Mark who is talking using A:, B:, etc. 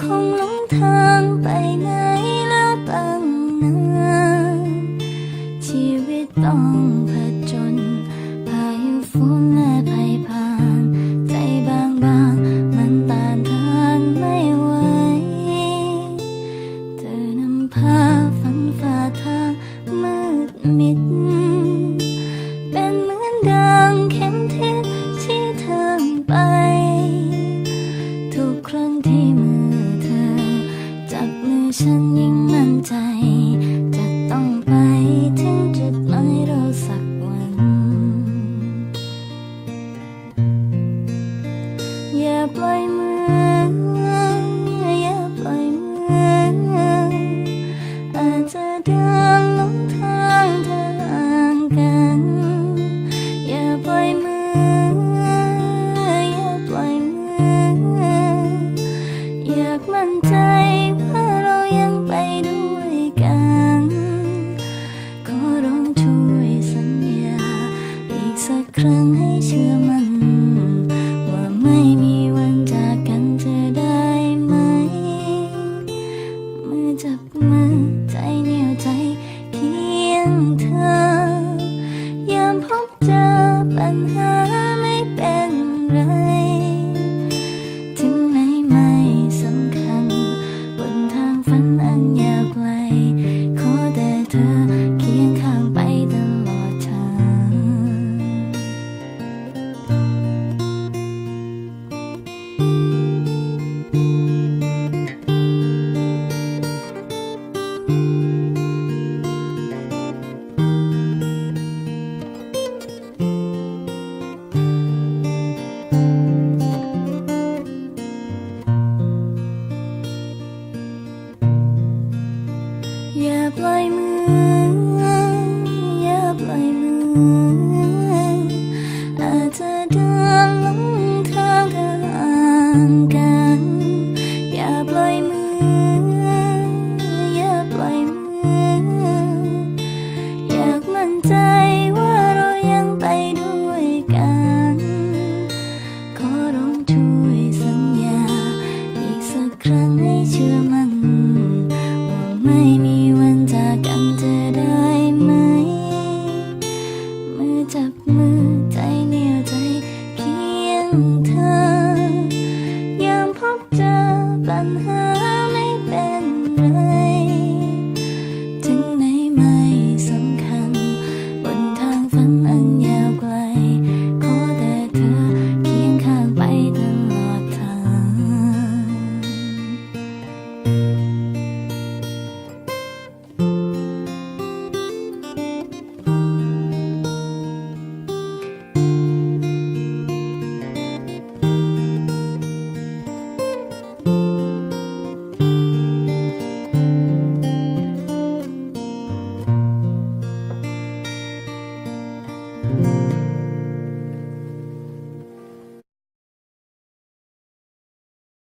A: คงหลงทางไปไหนแล้วตั้งนานชีวิตต้องผจญพายุฝนและภัยผ่าน ใจบางบางมันต้านทานไม่ไหวเธอนำพาฝันฝ่าทางมืดมิด ปล่อยมือ อย่าปล่อยมือ อาจจะเดินหลงทางทางกัน อย่าปล่อยมือ อย่าปล่อยมือ อยากมั่นใจ ย อาจจะเดินลงทางทางกัน อย่าปล่อยมือ อย่าปล่อยมือ อยากมันใจ